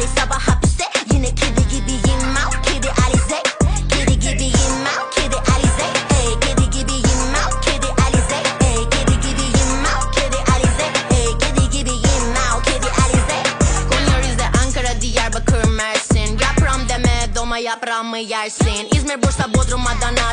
Hadi sabah hapiste. Yine kedi gibiyim mal kedi Alize. Kedi gibiyim mal kedi Alize. Ey kedi gibiyim mal kedi Alize. Ey kedi gibiyim mal kedi Alize. Ey kedi gibiyim mal kedi Alize. Konya Rize Ankara Diyarbakır Mersin. Yapram deme doma yaprağımı yersin. İzmir Bursa Bodrum Adana.